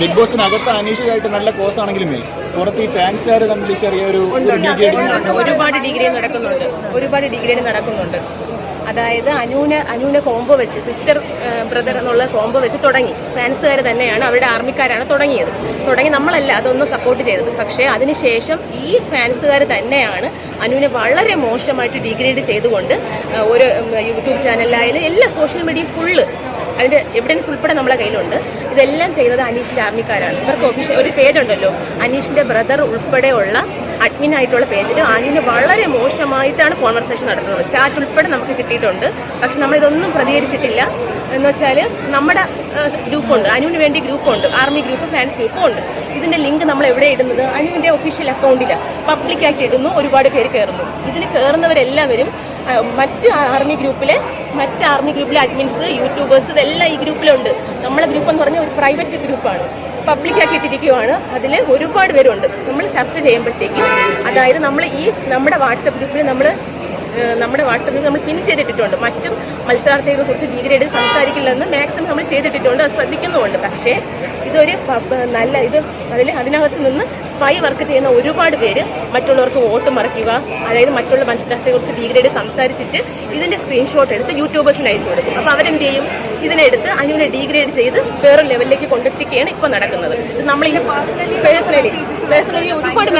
Big ബോസിനകത്ത് അനീഷിതായിട്ട് നല്ല cos ആണെങ്കിലും പുറത്ത് ഈ ഫാൻസുകാർ തമ്മിൽ ചെറിയൊരു ഒരുപാട് ഡിഗ്രി നടക്കുന്നുണ്ട്. ഒരുപാട് ഡിഗ്രി നടക്കുന്നുണ്ട്. അതായത് അനൂന അനൂന കോംബോ വെച്ച് സിസ്റ്റർ ബ്രദർ എന്നുള്ള കോംബോ വെച്ച് തുടങ്ങി. ഫാൻസുകാർ തന്നെയാണ് അവരുടെ ആർമിക്കാരാണ് തുടങ്ങിയത്. തുടങ്ങി നമ്മളല്ല അതൊന്നും സപ്പോർട്ട് ചെയ്തത്. പക്ഷേ അതിനുശേഷം ഈ ഫാൻസുകാർ തന്നെയാണ് അനുവിനെ വളരെ മോശമായിട്ട് ഡിഗ്രേഡ് ചെയ്തുകൊണ്ട് ഒരു യൂട്യൂബ് ചാനലിലായാലും എല്ലാ സോഷ്യൽ മീഡിയയും ഫുള്ള് അതിന്റെ എവിഡൻസ് ഉൾപ്പെടെ നമ്മളെ കയ്യിലുണ്ട്. ഇതെല്ലാം ചെയ്തത് അനീഷിന്റെ ആർമിക്കാരാണ്. ഇവർക്ക് ഒഫീഷ്യൽ ഒരു പേജ് ഉണ്ടല്ലോ. അനീഷിന്റെ ബ്രദർ ഉൾപ്പെടെയുള്ള അഡ്മിൻ ആയിട്ടുള്ള പേജിൽ അനീന് വളരെ മോശമായിട്ടാണ് കോൺവെർസേഷൻ നടത്തുന്നത് ചാറ്റ് ഉൾപ്പെടെ നമുക്ക് കിട്ടിയിട്ടുണ്ട്. പക്ഷെ നമ്മളിതൊന്നും പ്രതികരിച്ചിട്ടില്ല. എന്ന് വെച്ചാൽ നമ്മുടെ ഗ്രൂപ്പുണ്ട് അനുവിന് വേണ്ടി ഗ്രൂപ്പുണ്ട് ആർമി ഗ്രൂപ്പ് ഫാൻസ് ഗ്രൂപ്പും ഉണ്ട്. ഇതിന്റെ ലിങ്ക് നമ്മൾ എവിടെ ഇടുന്നത്? അനുവിന്റെ ഒഫീഷ്യൽ അക്കൗണ്ടിൽ പബ്ലിക്കായിട്ട് ഇടുന്നു. ഒരുപാട് പേര് കയറുന്നു ഇതിൽ കയറുന്നവരെല്ലാവരും മറ്റ് ആർമി ഗ്രൂപ്പിലെ മറ്റ് ആർമി ഗ്രൂപ്പിലെ അഡ്മിൻസ് യൂട്യൂബേഴ്സ് ഇതെല്ലാം ഈ ഗ്രൂപ്പിലുണ്ട് നമ്മളെ ഗ്രൂപ്പ് എന്ന് പറഞ്ഞാൽ ഒരു പ്രൈവറ്റ് ഗ്രൂപ്പാണ് പബ്ലിക്കാക്കി ഇട്ടിരിക്കുവാണ്. അതിൽ ഒരുപാട് പേരുണ്ട്. നമ്മൾ ചർച്ച ചെയ്യുമ്പോഴത്തേക്കും അതായത് നമ്മൾ ഈ നമ്മുടെ വാട്സപ്പ് ഗ്രൂപ്പിൽ നമ്മൾ നമ്മുടെ വാട്സപ്പിൽ നമ്മൾ പിൻ ചെയ്തിട്ടിട്ടുണ്ട്. മറ്റും മത്സരാർത്ഥികളെ കുറിച്ച് ഡിഗ്രേഡ് സംസാരിക്കില്ലെന്ന് മാക്സിമം നമ്മൾ ചെയ്തിട്ടിട്ടുണ്ട്. അത് ശ്രദ്ധിക്കുന്നുമുണ്ട്. പക്ഷേ ഇതൊരു നല്ല ഇത് അതിൽ അതിനകത്ത് നിന്ന് സ്പൈ വർക്ക് ചെയ്യുന്ന ഒരുപാട് പേര് മറ്റുള്ളവർക്ക് വോട്ട് മറിക്കുക അതായത് മറ്റുള്ള മത്സരാർത്ഥികളെ കുറിച്ച് ഡിഗ്രേഡ് സംസാരിച്ചിട്ട് ഇതിന്റെ സ്ക്രീൻഷോട്ട് എടുത്ത് യൂട്യൂബേഴ്സിന് അയച്ചു കൊടുക്കും. അപ്പോൾ അവരെന്ത് ചെയ്യും? ഇതിനെടുത്ത് അനുവിനെ ഡീഗ്രേഡ് ചെയ്ത് വേറൊരു ലെവലിലേക്ക് കൊണ്ടെത്തിക്കുകയാണ് ഇപ്പോൾ നടക്കുന്നത്. ഇത് നമ്മളിത് പേഴ്സണലി പേഴ്സണലി ഒരുപാട്